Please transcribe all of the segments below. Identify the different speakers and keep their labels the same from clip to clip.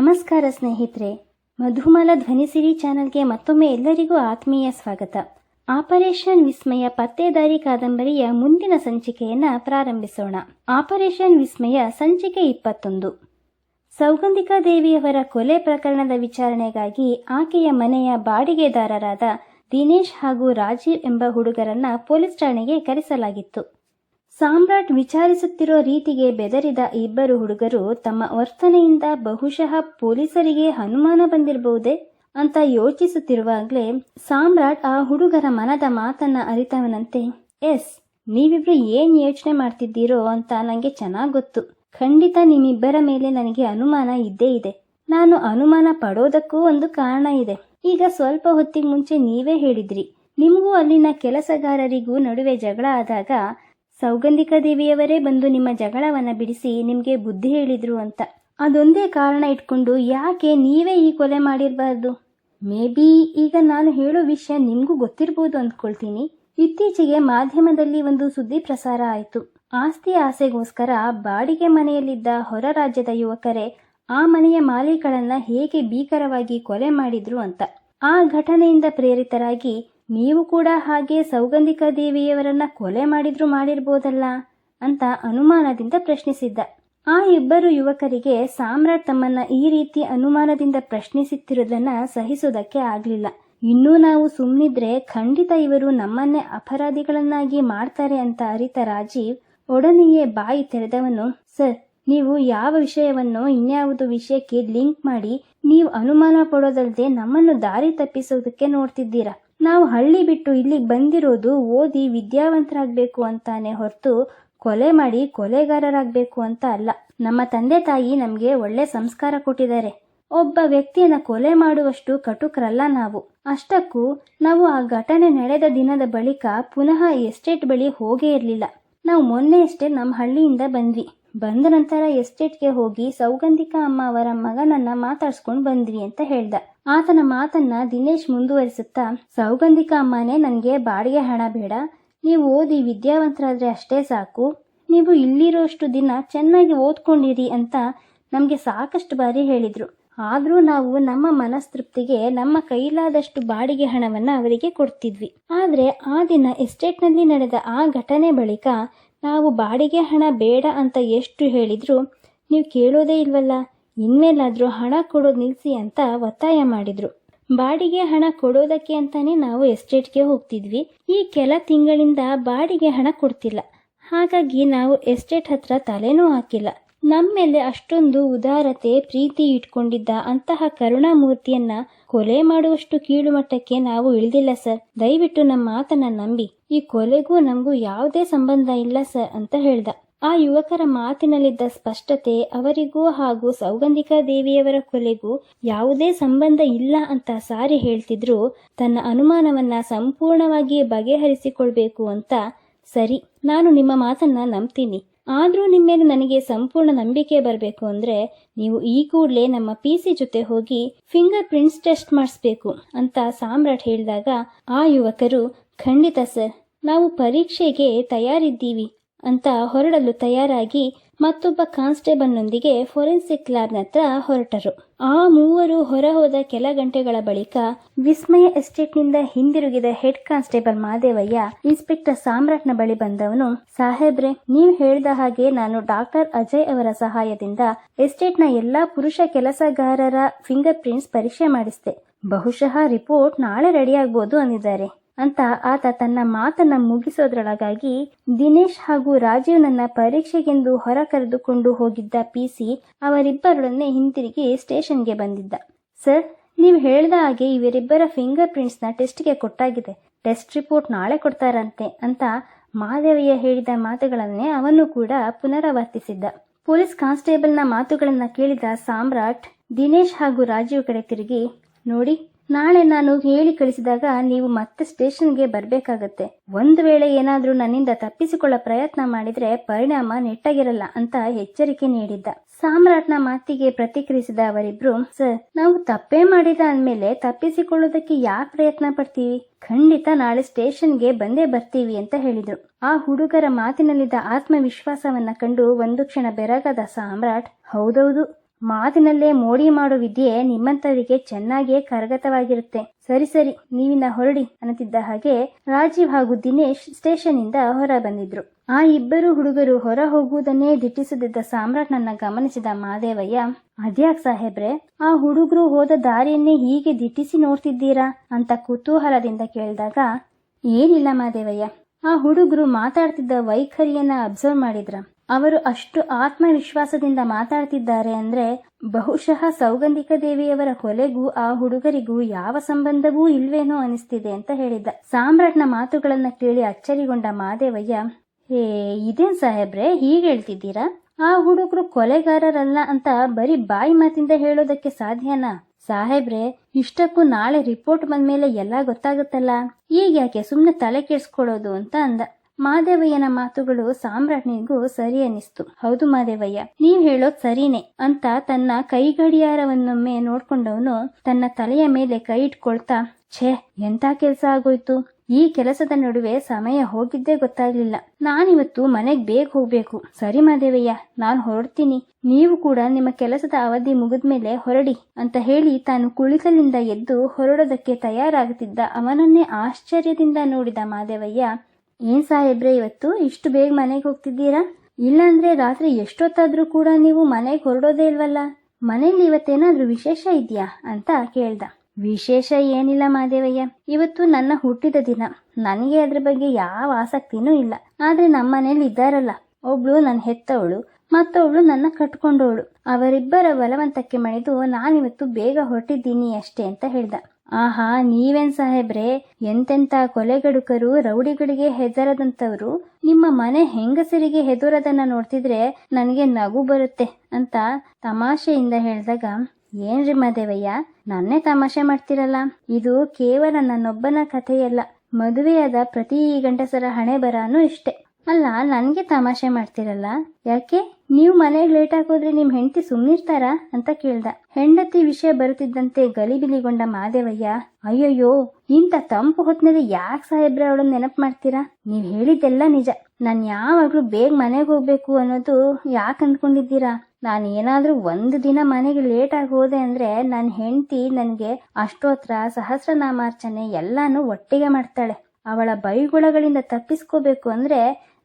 Speaker 1: ನಮಸ್ಕಾರ ಸ್ನೇಹಿತರೆ. ಮಧುಮಾಲ ಧ್ವನಿಸಿರಿ ಚಾನೆಲ್ಗೆ ಮತ್ತೊಮ್ಮೆ ಎಲ್ಲರಿಗೂ ಆತ್ಮೀಯ ಸ್ವಾಗತ. ಆಪರೇಷನ್ ವಿಸ್ಮಯ ಪತ್ತೇದಾರಿ ಕಾದಂಬರಿಯ ಮುಂದಿನ ಸಂಚಿಕೆಯನ್ನ ಪ್ರಾರಂಭಿಸೋಣ. ಆಪರೇಷನ್ ವಿಸ್ಮಯ ಸಂಚಿಕೆ ಇಪ್ಪತ್ತೊಂದು. ಸೌಗಂಧಿಕಾ ದೇವಿಯವರ ಕೊಲೆ ಪ್ರಕರಣದ ವಿಚಾರಣೆಗಾಗಿ ಆಕೆಯ ಮನೆಯ ಬಾಡಿಗೆದಾರರಾದ ದಿನೇಶ್ ಹಾಗೂ ರಾಜೀವ್ ಎಂಬ ಹುಡುಗರನ್ನ ಪೊಲೀಸ್ ಠಾಣೆಗೆ ಕರೆಸಲಾಗಿತ್ತು. ಸಾಮ್ರಾಟ್ ವಿಚಾರಿಸುತ್ತಿರೋ ರೀತಿಗೆ ಬೆದರಿದ ಇಬ್ಬರು ಹುಡುಗರು ತಮ್ಮ ವರ್ತನೆಯಿಂದ ಬಹುಶಃ ಪೊಲೀಸರಿಗೆ ಅನುಮಾನ ಬಂದಿರಬಹುದೇ ಅಂತ ಯೋಚಿಸುತ್ತಿರುವಾಗಲೇ ಸಾಮ್ರಾಟ್ ಆ ಹುಡುಗರ ಮನದ ಮಾತನ್ನ ಅರಿತವನಂತೆ, ಎಸ್, ನೀವಿಬ್ರು ಏನ್ ಯೋಚನೆ ಮಾಡ್ತಿದ್ದೀರೋ ಅಂತ ನನಗೆ ಚೆನ್ನಾಗಿ ಗೊತ್ತು. ಖಂಡಿತ ನಿಮ್ಮಿಬ್ಬರ ಮೇಲೆ ನನಗೆ ಅನುಮಾನ ಇದ್ದೇ ಇದೆ. ನಾನು ಅನುಮಾನ ಪಡೋದಕ್ಕೂ ಒಂದು ಕಾರಣ ಇದೆ. ಈಗ ಸ್ವಲ್ಪ ಹೊತ್ತಿಗೆ ಮುಂಚೆ ನೀವೇ ಹೇಳಿದ್ರಿ. ನಿಮಗೂ ಅಲ್ಲಿನ ಕೆಲಸಗಾರರಿಗೂ ನಡುವೆ ಜಗಳ ಆದಾಗ ಸೌಗಂಧಿಕ ದೇವಿಯವರೇ ಬಂದು ನಿಮ್ಮ ಜಗಳವನ್ನು ಬಿಡಿಸಿ ನಿಮಗೆ ಬುದ್ಧಿ ಹೇಳಿದ್ರು ಅಂತ. ಅದೊಂದೇ ಕಾರಣ ಇಟ್ಕೊಂಡು ಯಾಕೆ ನೀವೇ ಈ ಕೊಲೆ ಮಾಡಿರಬಾರ್ದು? ಮೇ ಬಿ ಈಗ ನಾನು ಹೇಳೋ ವಿಷಯ ನಿಮಗೂ ಗೊತ್ತಿರ್ಬೋದು ಅಂದ್ಕೊಳ್ತೀನಿ. ಇತ್ತೀಚೆಗೆ ಮಾಧ್ಯಮದಲ್ಲಿ ಒಂದು ಸುದ್ದಿ ಪ್ರಸಾರ ಆಯಿತು. ಆಸ್ತಿ ಆಸೆಗೋಸ್ಕರ ಬಾಡಿಗೆ ಮನೆಯಲ್ಲಿದ್ದ ಹೊರ ರಾಜ್ಯದ ಯುವಕರೇ ಆ ಮನೆಯ ಮಾಲೀಕಳನ್ನ ಹೇಗೆ ಭೀಕರವಾಗಿ ಕೊಲೆ ಮಾಡಿದ್ರು ಅಂತ. ಆ ಘಟನೆಯಿಂದ ಪ್ರೇರಿತರಾಗಿ ನೀವು ಕೂಡ ಹಾಗೆ ಸೌಗಂಧಿಕಾ ದೇವಿಯವರನ್ನ ಕೊಲೆ ಮಾಡಿದ್ರು ಮಾಡಿರ್ಬೋದಲ್ಲ ಅಂತ ಅನುಮಾನದಿಂದ ಪ್ರಶ್ನಿಸಿದ್ದ. ಆ ಇಬ್ಬರು ಯುವಕರಿಗೆ ಸಾಮ್ರಾಟ್ ತಮ್ಮನ್ನ ಈ ರೀತಿ ಅನುಮಾನದಿಂದ ಪ್ರಶ್ನಿಸುತ್ತಿರುವುದನ್ನ ಸಹಿಸೋದಕ್ಕೆ ಆಗ್ಲಿಲ್ಲ. ಇನ್ನೂ ನಾವು ಸುಮ್ಮನಿದ್ರೆ ಖಂಡಿತ ಇವರು ನಮ್ಮನ್ನೇ ಅಪರಾಧಿಗಳನ್ನಾಗಿ ಮಾಡ್ತಾರೆ ಅಂತ ಅರಿತ ರಾಜೀವ್ ಒಡನೆಯೇ ಬಾಯಿ ತೆರೆದವನು, ಸರ್, ನೀವು ಯಾವ ವಿಷಯವನ್ನು ಇನ್ಯಾವುದು ವಿಷಯಕ್ಕೆ ಲಿಂಕ್ ಮಾಡಿ, ನೀವು ಅನುಮಾನ ಪಡೋದಲ್ಲದೆ ನಮ್ಮನ್ನು ದಾರಿ ತಪ್ಪಿಸೋದಕ್ಕೆ ನೋಡ್ತಿದ್ದೀರಾ? ನಾವು ಹಳ್ಳಿ ಬಿಟ್ಟು ಇಲ್ಲಿಗೆ ಬಂದಿರೋದು ಓದಿ ವಿದ್ಯಾವಂತರಾಗಬೇಕು ಅಂತಾನೆ ಹೊರತು ಕೊಲೆ ಮಾಡಿ ಕೊಲೆಗಾರರಾಗಬೇಕು ಅಂತ ಅಲ್ಲ. ನಮ್ಮ ತಂದೆ ತಾಯಿ ನಮಗೆ ಒಳ್ಳೆ ಸಂಸ್ಕಾರ ಕೊಟ್ಟಿದ್ದಾರೆ. ಒಬ್ಬ ವ್ಯಕ್ತಿಯನ್ನ ಕೊಲೆ ಮಾಡುವಷ್ಟು ಕಟುಕರಲ್ಲ ನಾವು. ಅಷ್ಟಕ್ಕೂ ನಾವು ಆ ಘಟನೆ ನಡೆದ ದಿನದ ಬಳಿಕ ಪುನಃ ಎಸ್ಟೇಟ್ ಬಳಿ ಹೋಗೇ ಇರಲಿಲ್ಲ. ನಾವು ಮೊನ್ನೆಯಷ್ಟೇ ನಮ್ಮ ಹಳ್ಳಿಯಿಂದ ಬಂದ್ವಿ. ಬಂದ ನಂತರ ಎಸ್ಟೇಟ್ಗೆ ಹೋಗಿ ಸೌಗಂಧಿಕಾ ಅಮ್ಮ ಅವರ ಮಗನನ್ನ ಮಾತಾಡ್ಸ್ಕೊಂಡು ಬಂದ್ವಿ ಅಂತ ಹೇಳ್ದ. ಆತನ ಮಾತನ್ನ ದಿನೇಶ್ ಮುಂದುವರಿಸುತ್ತಾ, ಸೌಗಂಧಿಕ ಅಮ್ಮನೇ, ನನಗೆ ಬಾಡಿಗೆ ಹಣ ಬೇಡ. ನೀವು ಓದಿ ವಿದ್ಯಾವಂತರಾದ್ರೆ ಅಷ್ಟೇ ಸಾಕು. ನೀವು ಇಲ್ಲಿರೋಷ್ಟು ದಿನ ಚೆನ್ನಾಗಿ ಓದ್ಕೊಂಡಿರಿ ಅಂತ ನಮಗೆ ಸಾಕಷ್ಟು ಬಾರಿ ಹೇಳಿದ್ರು. ಆದರೂ ನಾವು ನಮ್ಮ ಮನಸ್ತೃಪ್ತಿಗೆ, ನಮ್ಮ ಕೈಲಾದಷ್ಟು ಬಾಡಿಗೆ ಹಣವನ್ನು ಅವರಿಗೆ ಕೊಡ್ತಿದ್ವಿ. ಆದರೆ ಆ ದಿನ ಎಸ್ಟೇಟ್ನಲ್ಲಿ ನಡೆದ ಆ ಘಟನೆ ಬಳಿಕ ನಾವು ಬಾಡಿಗೆ ಹಣ ಬೇಡ ಅಂತ ಎಷ್ಟು ಹೇಳಿದ್ರು, ನೀವು ಕೇಳೋದೇ ಇಲ್ವಲ್ಲ. ಇನ್ಮೇಲಾದರೂ ಹಣ ಕೊಡೋದು ನಿಲ್ಲಿಸಿ ಅಂತ ಒತ್ತಾಯ ಮಾಡಿದ್ರು. ಬಾಡಿಗೆ ಹಣ ಕೊಡೋದಕ್ಕೆ ಅಂತಾನೆ ನಾವು ಎಸ್ಟೇಟ್ಗೆ ಹೋಗ್ತಿದ್ವಿ. ಈ ಕೆಲ ತಿಂಗಳಿಂದ ಬಾಡಿಗೆ ಹಣ ಕೊಡ್ತಿಲ್ಲ. ಹಾಗಾಗಿ ನಾವು ಎಸ್ಟೇಟ್ ಹತ್ರ ತಲೆನೂ ಹಾಕಿಲ್ಲ. ನಮ್ಮ ಮೇಲೆ ಅಷ್ಟೊಂದು ಉದಾರತೆ, ಪ್ರೀತಿ ಇಟ್ಕೊಂಡಿದ್ದ ಅಂತಹ ಕರುಣಾಮೂರ್ತಿಯನ್ನ ಕೊಲೆ ಮಾಡುವಷ್ಟು ಕೀಳು ಮಟ್ಟಕ್ಕೆ ನಾವು ಇಳಿದಿಲ್ಲ ಸರ್. ದಯವಿಟ್ಟು ನಮ್ಮ ಮಾತನ್ನ ನಂಬಿ. ಈ ಕೊಲೆಗೂ ನಮಗೂ ಯಾವುದೇ ಸಂಬಂಧ ಇಲ್ಲ ಸರ್ ಅಂತ ಹೇಳ್ದ. ಆ ಯುವಕರ ಮಾತಿನಲ್ಲಿದ್ದ ಸ್ಪಷ್ಟತೆ ಅವರಿಗೂ ಹಾಗೂ ಸೌಗಂಧಿಕಾ ದೇವಿಯವರ ಕೊಲೆಗೂ ಯಾವುದೇ ಸಂಬಂಧ ಇಲ್ಲ ಅಂತ ಸಾರಿ ಹೇಳ್ತಿದ್ರು, ತನ್ನ ಅನುಮಾನವನ್ನ ಸಂಪೂರ್ಣವಾಗಿ ಬಗೆಹರಿಸಿಕೊಳ್ಬೇಕು ಅಂತ ಸರಿ, ನಾನು ನಿಮ್ಮ ಮಾತನ್ನ ನಂಬ್ತೀನಿ. ಆದ್ರೂ ನಿಮ್ಮೇಲೆ ನನಗೆ ಸಂಪೂರ್ಣ ನಂಬಿಕೆ ಬರಬೇಕು ಅಂದ್ರೆ ನೀವು ಈ ಕೂಡಲೇ ನಮ್ಮ ಪಿ ಸಿ ಜೊತೆ ಹೋಗಿ ಫಿಂಗರ್ ಪ್ರಿಂಟ್ಸ್ ಟೆಸ್ಟ್ ಮಾಡಿಸ್ಬೇಕು ಅಂತ ಸಾಮ್ರಾಟ್ ಹೇಳಿದಾಗ ಆ ಯುವಕರು, ಖಂಡಿತ ಸರ್, ನಾವು ಪರೀಕ್ಷೆಗೆ ತಯಾರಿದ್ದೀವಿ. ಅಂತ ಹೊರಡಲು ತಯಾರಾಗಿ ಮತ್ತೊಬ್ಬ ಕಾನ್ಸ್ಟೇಬಲ್ನೊಂದಿಗೆ ಫೋರೆನ್ಸಿಕ್ ಲ್ಯಾಬ್ ಹತ್ರ ಹೊರಟರು. ಆ ಮೂವರು ಹೊರ ಹೋದ ಕೆಲ ಗಂಟೆಗಳ ಬಳಿಕ ವಿಸ್ಮಯ ಎಸ್ಟೇಟ್ನಿಂದ ಹಿಂದಿರುಗಿದ ಹೆಡ್ ಕಾನ್ಸ್ಟೇಬಲ್ ಮಾದೇವಯ್ಯ, ಇನ್ಸ್ಪೆಕ್ಟರ್ ಸಾಮ್ರಾಟ್ನ ಬಳಿ ಬಂದವನು, ಸಾಹೇಬ್ರೆ, ನೀವು ಹೇಳಿದ ಹಾಗೆ ನಾನು ಡಾಕ್ಟರ್ ಅಜಯ್ ಅವರ ಸಹಾಯದಿಂದ ಎಸ್ಟೇಟ್ನ ಎಲ್ಲಾ ಪುರುಷ ಕೆಲಸಗಾರರ ಫಿಂಗರ್ ಪ್ರಿಂಟ್ಸ್ ಪರೀಕ್ಷೆ ಮಾಡಿಸಿದೆ. ಬಹುಶಃ ರಿಪೋರ್ಟ್ ನಾಳೆ ರೆಡಿ ಅಂದಿದ್ದಾರೆ. ಅಂತ ಆತ ತನ್ನ ಮಾತನ್ನ ಮುಗಿಸೋದ್ರೊಳಗಾಗಿ ದಿನೇಶ್ ಹಾಗೂ ರಾಜೀವ್ ನನ್ನ ಪರೀಕ್ಷೆಗೆಂದು ಹೊರ ಕರೆದುಕೊಂಡು ಹೋಗಿದ್ದ ಪಿ ಸಿ ಅವರಿಬ್ಬರೊಡನೆ ಹಿಂತಿರುಗಿ ಸ್ಟೇಷನ್ಗೆ ಬಂದಿದ್ದ. ಸರ್, ನೀವು ಹೇಳಿದ ಹಾಗೆ ಇವರಿಬ್ಬರ ಫಿಂಗರ್ ಪ್ರಿಂಟ್ಸ್ನ ಟೆಸ್ಟ್ಗೆ ಕೊಟ್ಟಾಗಿದೆ. ಟೆಸ್ಟ್ ರಿಪೋರ್ಟ್ ನಾಳೆ ಕೊಡ್ತಾರಂತೆ ಅಂತ ಮಾದೇವಯ್ಯ ಹೇಳಿದ ಮಾತುಗಳನ್ನೇ ಅವನು ಕೂಡ ಪುನರಾವರ್ತಿಸಿದ್ದ. ಪೊಲೀಸ್ ಕಾನ್ಸ್ಟೇಬಲ್ನ ಮಾತುಗಳನ್ನ ಕೇಳಿದ ಸಾಮ್ರಾಟ್ ದಿನೇಶ್ ಹಾಗೂ ರಾಜೀವ್ ಕಡೆ ತಿರುಗಿ, ನೋಡಿ ನಾಳೆ ನಾನು ಹೇಳಿ ಕಳಿಸಿದಾಗ ನೀವು ಮತ್ತೆ ಸ್ಟೇಷನ್ಗೆ ಬರಬೇಕಾಗತ್ತೆ. ಒಂದು ವೇಳೆ ಏನಾದರೂ ನನ್ನಿಂದ ತಪ್ಪಿಸಿಕೊಳ್ಳೋ ಪ್ರಯತ್ನ ಮಾಡಿದ್ರೆ ಪರಿಣಾಮ ನೆಟ್ಟಾಗಿರಲ್ಲ ಅಂತ ಎಚ್ಚರಿಕೆ ನೀಡಿದ್ದ. ಸಾಮ್ರಾಟ್ನ ಮಾತಿಗೆ ಪ್ರತಿಕ್ರಿಯಿಸಿದ ಅವರಿಬ್ರು, ಸರ್, ನಾವು ತಪ್ಪೇ ಮಾಡಿದ ಅಂದಮೇಲೆ ತಪ್ಪಿಸಿಕೊಳ್ಳೋದಕ್ಕೆ ಯಾಕೆ ಪ್ರಯತ್ನ ಪಡ್ತೀವಿ? ಖಂಡಿತ ನಾಳೆ ಸ್ಟೇಷನ್ಗೆ ಬಂದೇ ಬರ್ತೀವಿ ಅಂತ ಹೇಳಿದ್ರು. ಆ ಹುಡುಗರ ಮಾತಿನಲ್ಲಿದ್ದ ಆತ್ಮವಿಶ್ವಾಸವನ್ನ ಕಂಡು ಒಂದು ಕ್ಷಣ ಬೆರಗಾದ ಸಾಮ್ರಾಟ್, ಹೌದೌದು ಮಾತಿನಲ್ಲೇ ಮೋಡಿ ಮಾಡೋ ವಿದ್ಯೆ ನಿಮ್ಮಂಥವರಿಗೆ ಚೆನ್ನಾಗಿಯೇ ಕರಗತವಾಗಿರುತ್ತೆ. ಸರಿ ಸರಿ ನೀವಿನ ಹೊರಡಿ, ಅನ್ನುತ್ತಿದ್ದ ಹಾಗೆ ರಾಜೀವ್ ಹಾಗೂ ದಿನೇಶ್ ಸ್ಟೇಷನ್ ಇಂದ ಹೊರ ಬಂದಿದ್ರು. ಆ ಇಬ್ಬರು ಹುಡುಗರು ಹೊರ ಹೋಗುವುದನ್ನೇ ದಿಟ್ಟಿಸದಿದ್ದ ಸಾಮ್ರಾಟ್ನನ್ನ ಗಮನಿಸಿದ ಮಾದೇವಯ್ಯ, ಅದ್ಯಾಕ್ ಸಾಹೇಬ್ರೆ, ಆ ಹುಡುಗರು ಹೋದ ದಾರಿಯನ್ನೇ ಹೀಗೆ ದಿಟ್ಟಿಸಿ ನೋಡ್ತಿದ್ದೀರಾ ಅಂತ ಕುತೂಹಲದಿಂದ ಕೇಳಿದಾಗ, ಏನಿಲ್ಲ ಮಾದೇವಯ್ಯ. ಆ ಹುಡುಗರು ಮಾತಾಡ್ತಿದ್ದ ವೈಖರಿಯನ್ನ ಅಬ್ಸರ್ವ್ ಮಾಡಿದ್ರ? ಅವರು ಅಷ್ಟು ಆತ್ಮವಿಶ್ವಾಸದಿಂದ ಮಾತಾಡ್ತಿದ್ದಾರೆ ಅಂದ್ರೆ ಬಹುಶಃ ಸೌಗಂಧಿಕ ದೇವಿಯವರ ಕೊಲೆಗೂ ಆ ಹುಡುಗರಿಗೂ ಯಾವ ಸಂಬಂಧವೂ ಇಲ್ವೇನೋ ಅನಿಸ್ತಿದೆ ಅಂತ ಹೇಳಿದ್ದ. ಸಾಮ್ರಾಟ್ನ ಮಾತುಗಳನ್ನ ಕೇಳಿ ಅಚ್ಚರಿಗೊಂಡ ಮಾದೇವಯ್ಯ, ಹೇ, ಇದೇನ್ ಸಾಹೇಬ್ರೆ, ಹೀಗೆ ಹೇಳ್ತಿದ್ದೀರಾ? ಆ ಹುಡುಗರು ಕೊಲೆಗಾರರಲ್ಲ ಅಂತ ಬರೀ ಬಾಯಿ ಮಾತಿಂದ ಹೇಳೋದಕ್ಕೆ ಸಾಧ್ಯನಾ? ಸಾಹೇಬ್ರೆ, ಇಷ್ಟಕ್ಕೂ ನಾಳೆ ರಿಪೋರ್ಟ್ ಬಂದ್ಮೇಲೆ ಎಲ್ಲ ಗೊತ್ತಾಗುತ್ತಲ್ಲ? ಈಗ ಯಾಕೆ ಸುಮ್ಮನೆ ತಲೆ ಕೆಡ್ಸ್ಕೊಳ್ಳೋದು ಅಂತ ಅಂದ. ಮಾದೇವಯ್ಯನ ಮಾತುಗಳು ಸಾಮ್ರಾಟ್ನಿಗೂ ಸರಿ ಅನ್ನಿಸ್ತು ಹೌದು ಮಾದೇವಯ್ಯ, ನೀವ್ ಹೇಳೋದ್ ಸರಿನೇ. ಅಂತ ತನ್ನ ಕೈ ಗಡಿಯಾರವನ್ನೊಮ್ಮೆ ನೋಡ್ಕೊಂಡವನು ತನ್ನ ತಲೆಯ ಮೇಲೆ ಕೈ ಇಟ್ಕೊಳ್ತಾ, ಛೇ ಎಂತ ಕೆಲಸ ಆಗೋಯ್ತು? ಈ ಕೆಲಸದ ನಡುವೆ ಸಮಯ ಹೋಗಿದ್ದೇ ಗೊತ್ತಾಗ್ಲಿಲ್ಲ. ನಾನಿವತ್ತು ಮನೆಗ್ ಬೇಗ ಹೋಗ್ಬೇಕು. ಸರಿ ಮಾದೇವಯ್ಯ, ನಾನು ಹೊರಡ್ತೀನಿ. ನೀವು ಕೂಡ ನಿಮ್ಮ ಕೆಲಸದ ಅವಧಿ ಮುಗಿದ್ಮೇಲೆ ಹೊರಡಿ ಅಂತ ಹೇಳಿ ತಾನು ಕುಳಿತಲಿಂದ ಎದ್ದು ಹೊರಡೋದಕ್ಕೆ ತಯಾರಾಗುತ್ತಿದ್ದ ಅವನನ್ನೇ ಆಶ್ಚರ್ಯದಿಂದ ನೋಡಿದ ಮಾದೇವಯ್ಯ ಏನ್ ಸಾಹೇಬ್ರೆ, ಇವತ್ತು ಇಷ್ಟು ಬೇಗ ಮನೆಗೆ ಹೋಗ್ತಿದ್ದೀರಾ? ಇಲ್ಲಾಂದ್ರೆ ರಾತ್ರಿ ಎಷ್ಟೊತ್ತಾದ್ರೂ ಕೂಡ ನೀವು ಮನೆಗೆ ಹೊರಡೋದೇ ಇಲ್ವಲ್ಲ? ಮನೇಲಿ ಇವತ್ತೇನಾದ್ರೂ ವಿಶೇಷ ಇದೆಯಾ ಅಂತ ಕೇಳ್ದ. ವಿಶೇಷ ಏನಿಲ್ಲ ಮಾದೇವಯ್ಯ. ಇವತ್ತು ನನ್ನ ಹುಟ್ಟಿದ ದಿನ. ನನಗೆ ಅದ್ರ ಬಗ್ಗೆ ಯಾವ ಆಸಕ್ತಿನೂ ಇಲ್ಲ. ಆದ್ರೆ ನಮ್ಮ ಮನೇಲಿ ಇದ್ದಾರಲ್ಲ. ಒಬ್ಳು ನನ್ನ ಹೆತ್ತವಳು, ಮತ್ತೊಬ್ಳು ನನ್ನ ಕಟ್ಕೊಂಡವಳು. ಅವರಿಬ್ಬರ ಬಲವಂತಕ್ಕೆ ಮಣಿದು ನಾನಿವತ್ತು ಬೇಗ ಹೊರಟಿದ್ದೀನಿ ಅಷ್ಟೇ ಅಂತ ಹೇಳ್ದ. ಆಹಾ, ನೀವೇನ್ ಸಾಹೇಬ್ರೆ? ಎಂತೆಂತ ಕೊಲೆಗಡುಕರು ರೌಡಿಗಳಿಗೆ ಹೆದರದಂತವ್ರು ನಿಮ್ಮ ಮನೆ ಹೆಂಗಸರಿಗೆ ಹೆದರದನ್ನ ನೋಡ್ತಿದ್ರೆ ನನಗೆ ನಗು ಬರುತ್ತೆ ಅಂತ ತಮಾಷೆಯಿಂದ ಹೇಳಿದಾಗ, ಏನ್ರಿ ಮಾದೇವಯ್ಯ, ನನ್ನೇ ತಮಾಷೆ ಮಾಡ್ತಿರಲ್ಲ? ಇದು ಕೇವಲ ನನ್ನೊಬ್ಬನ ಕಥೆಯಲ್ಲ. ಮದುವೆಯಾದ ಪ್ರತಿ ಗಂಟಸರ ಹಣೆ ಬರಾನು ಇಷ್ಟೆ. ಅಲ್ಲ, ನನಗೆ ತಮಾಷೆ ಮಾಡ್ತಿರಲ್ಲ? ಯಾಕೆ? ನೀವು ಮನೆಗೆ ಲೇಟ್ ಹೋದ್ರೆ ನಿಮ್ ಹೆಂಡತಿ ಸುಮ್ಮನಿರ್ತಾರಾ ಅಂತ ಕೇಳ್ದ. ಹೆಂಡತಿ ವಿಷಯ ಬರುತ್ತಿದ್ದಂತೆ ಗಲಿಬಿಲಿಗೊಂಡ ಮಾದೇವಯ್ಯ, ಅಯ್ಯಯ್ಯೋ, ಇಂಥ ತಂಪು ಹೊತ್ನಲ್ಲಿ ಯಾಕೆ ಸಾಹೇಬ್ರ ಅವಳನ್ನ ನೆನಪು ಮಾಡ್ತೀರಾ? ನೀವು ಹೇಳಿದ್ದೆಲ್ಲ ನಿಜ. ನಾನು ಯಾವಾಗ್ಲೂ ಬೇಗ ಮನೆಗೆ ಹೋಗ್ಬೇಕು ಅನ್ನೋದು ಯಾಕೆ ಅಂದ್ಕೊಂಡಿದ್ದೀರಾ? ನಾನು ಏನಾದರೂ ಒಂದು ದಿನ ಮನೆಗೆ ಲೇಟ್ ಆಗಿ ಹೋದೆ ಅಂದ್ರೆ ನನ್ನ ಹೆಂಡತಿ ನನಗೆ ಅಷ್ಟೋತ್ರ ಸಹಸ್ರನಾಮಾರ್ಚನೆ ಎಲ್ಲಾನು ಒಟ್ಟಿಗೆ ಮಾಡ್ತಾಳೆ. ಅವಳ ಬೈಗುಳಗಳಿಂದ ತಪ್ಪಿಸ್ಕೋಬೇಕು ಅಂದ್ರೆ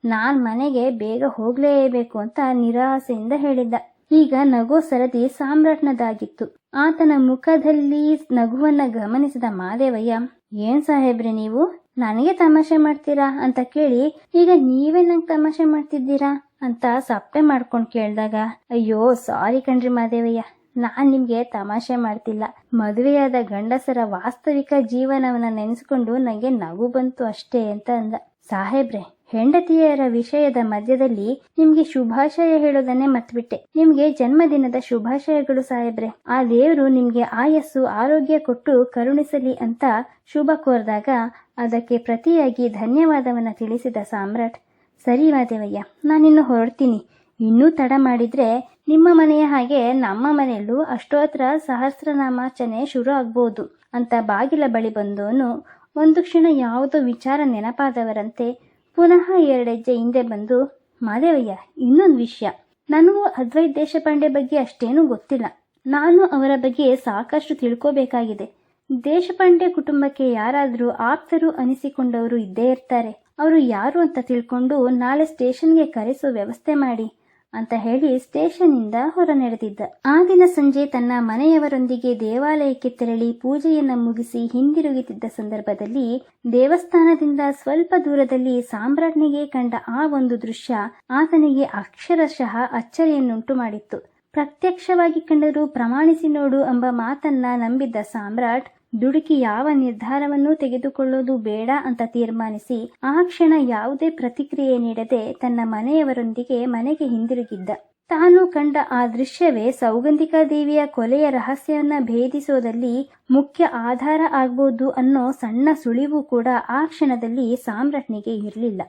Speaker 1: ನಾನ್ ಮನೆಗೆ ಬೇಗ ಹೋಗ್ಲೇಬೇಕು ಅಂತ ನಿರಾಸೆಯಿಂದ ಹೇಳಿದ್ದ. ಈಗ ನಗೋ ಸರದಿ ಸಾಮ್ರಾಟ್ನದಾಗಿತ್ತು. ಆತನ ಮುಖದಲ್ಲಿ ನಗುವನ್ನ ಗಮನಿಸಿದ ಮಾದೇವಯ್ಯ, ಏನ್ ಸಾಹೇಬ್ರೆ ನೀವು? ನನಗೆ ತಮಾಷೆ ಮಾಡ್ತೀರಾ? ಅಂತ ಕೇಳಿ, ಈಗ ನೀವೇ ನಂಗೆ ತಮಾಷೆ ಮಾಡ್ತಿದ್ದೀರಾ? ಅಂತ ಸಪ್ಪೆ ಮಾಡ್ಕೊಂಡು ಕೇಳಿದಾಗ, ಅಯ್ಯೋ, ಸಾರಿ ಕಣ್ರಿ ಮಾದೇವಯ್ಯ. ನಾನ್ ನಿಮ್ಗೆ ತಮಾಷೆ ಮಾಡ್ತಿಲ್ಲ. ಮದುವೆಯಾದ ಗಂಡಸರ ವಾಸ್ತವಿಕ ಜೀವನವನ್ನ ನೆನೆಸ್ಕೊಂಡು ನಂಗೆ ನಗು ಬಂತು ಅಷ್ಟೇ ಅಂತ ಅಂದ. ಸಾಹೇಬ್ರೆ ಹೆಂಡತಿಯರ ವಿಷಯದ ಮಧ್ಯದಲ್ಲಿ ನಿಮ್ಗೆ ಶುಭಾಶಯ ಹೇಳೋದನ್ನೇ ಮತ್ಬಿಟ್ಟೆ. ನಿಮ್ಗೆ ಜನ್ಮದಿನದ ಶುಭಾಶಯಗಳು ಸಾಹೇಬ್ರೆ. ಆ ದೇವರು ನಿಮ್ಗೆ ಆಯಸ್ಸು, ಆರೋಗ್ಯ ಕೊಟ್ಟು ಕರುಣಿಸಲಿ ಅಂತ ಶುಭ ಕೋರಿದಾಗ ಅದಕ್ಕೆ ಪ್ರತಿಯಾಗಿ ಧನ್ಯವಾದವನ್ನ ತಿಳಿಸಿದ ಸಾಮ್ರಾಟ್, ಸರಿ ಮಾದೇವಯ್ಯ ನಾನಿನ್ನು ಹೊರಡ್ತೀನಿ. ಇನ್ನೂ ತಡ ಮಾಡಿದ್ರೆ ನಿಮ್ಮ ಮನೆಯ ಹಾಗೆ ನಮ್ಮ ಮನೆಯಲ್ಲೂ ಅಷ್ಟೋತ್ರ ಸಹಸ್ರನಾಮಾರ್ಚನೆ ಶುರು ಆಗ್ಬೋದು ಅಂತ ಬಾಗಿಲ ಬಳಿ ಬಂದವನು ಒಂದು ಕ್ಷಣ ಯಾವುದೋ ವಿಚಾರ ನೆನಪಾದವರಂತೆ ಪುನಃ ಎರಡೆಜ್ಜೆ ಹಿಂದೆ ಬಂದು, ಮಾದೇವಯ್ಯ, ಇನ್ನೊಂದು ವಿಷಯ. ನನಗೂ ಅದ್ವೈತ್ ದೇಶಪಾಂಡೆ ಬಗ್ಗೆ ಅಷ್ಟೇನೂ ಗೊತ್ತಿಲ್ಲ. ನಾನು ಅವರ ಬಗ್ಗೆ ಸಾಕಷ್ಟು ತಿಳ್ಕೋಬೇಕಾಗಿದೆ. ದೇಶಪಾಂಡೆ ಕುಟುಂಬಕ್ಕೆ ಯಾರಾದರೂ ಆಪ್ತರು ಅನಿಸಿಕೊಂಡವರು ಇದ್ದೇ ಇರ್ತಾರೆ. ಅವರು ಯಾರು ಅಂತ ತಿಳ್ಕೊಂಡು ನಾಳೆ ಸ್ಟೇಷನ್ಗೆ ಕರೆಸೋ ವ್ಯವಸ್ಥೆ ಮಾಡಿ. ಅಂತ ಹೇಳಿ ಸ್ಟೇಷನ್ನಿಂದ ಹೊರ ನಡೆದಿದ್ದ ಆ ದಿನ ಸಂಜೆ ತನ್ನ ಮನೆಯವರೊಂದಿಗೆ ದೇವಾಲಯಕ್ಕೆ ತೆರಳಿ ಪೂಜೆಯನ್ನ ಮುಗಿಸಿ ಹಿಂದಿರುಗುತ್ತಿದ್ದ ಸಂದರ್ಭದಲ್ಲಿ ದೇವಸ್ಥಾನದಿಂದ ಸ್ವಲ್ಪ ದೂರದಲ್ಲಿ ಸಾಮ್ರಾಟ್ನಿಗೆ ಕಂಡ ಆ ಒಂದು ದೃಶ್ಯ ಆತನಿಗೆ ಅಕ್ಷರಶಃ ಅಚ್ಚರಿಯನ್ನುಂಟು ಮಾಡಿತ್ತು. ಪ್ರತ್ಯಕ್ಷವಾಗಿ ಕಂಡರೂ ಪ್ರಮಾಣಿಸಿ ನೋಡು ಎಂಬ ಮಾತನ್ನ ನಂಬಿದ್ದ ಸಾಮ್ರಾಟ್ ದುಡುಕಿ ಯಾವ ನಿರ್ಧಾರವನ್ನೂ ತೆಗೆದುಕೊಳ್ಳೋದು ಬೇಡ ಅಂತ ತೀರ್ಮಾನಿಸಿ ಆ ಕ್ಷಣ ಯಾವುದೇ ಪ್ರತಿಕ್ರಿಯೆ ನೀಡದೆ ತನ್ನ ಮನೆಯವರೊಂದಿಗೆ ಮನೆಗೆ ಹಿಂದಿರುಗಿದ್ದ. ತಾನು ಕಂಡ ಆ ದೃಶ್ಯವೇ ಸೌಗಂಧಿಕಾ ದೇವಿಯ ಕೊಲೆಯ ರಹಸ್ಯವನ್ನ ಭೇದಿಸೋದಲ್ಲಿ ಮುಖ್ಯ ಆಧಾರ ಆಗ್ಬೋದು ಅನ್ನೋ ಸಣ್ಣ ಸುಳಿವು ಕೂಡ ಆ ಕ್ಷಣದಲ್ಲಿ ಸಾಮ್ರಾಟ್ನಿಗೆ ಇರಲಿಲ್ಲ.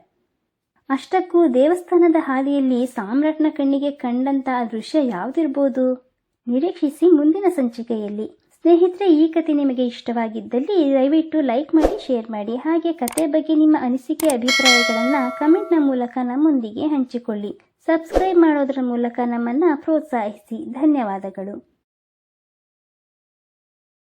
Speaker 1: ಅಷ್ಟಕ್ಕೂ ದೇವಸ್ಥಾನದ ಹಾದಿಯಲ್ಲಿ ಸಾಮ್ರಾಟ್ನ ಕಣ್ಣಿಗೆ ಕಂಡಂತ ದೃಶ್ಯ ಯಾವ್ದಿರ್ಬೋದು? ನಿರೀಕ್ಷಿಸಿ ಮುಂದಿನ ಸಂಚಿಕೆಯಲ್ಲಿ. ಸ್ನೇಹಿತರೆ, ಈ ಕತೆ ನಿಮಗೆ ಇಷ್ಟವಾಗಿದ್ದಲ್ಲಿ ದಯವಿಟ್ಟು ಲೈಕ್ ಮಾಡಿ, ಶೇರ್ ಮಾಡಿ. ಹಾಗೆ ಕತೆ ಬಗ್ಗೆ ನಿಮ್ಮ ಅನಿಸಿಕೆ, ಅಭಿಪ್ರಾಯಗಳನ್ನು ಕಮೆಂಟ್ನ ಮೂಲಕ ನಮ್ಮೊಂದಿಗೆ ಹಂಚಿಕೊಳ್ಳಿ. ಸಬ್ಸ್ಕ್ರೈಬ್ ಮಾಡೋದರ ಮೂಲಕ ನಮ್ಮನ್ನು ಪ್ರೋತ್ಸಾಹಿಸಿ. ಧನ್ಯವಾದಗಳು.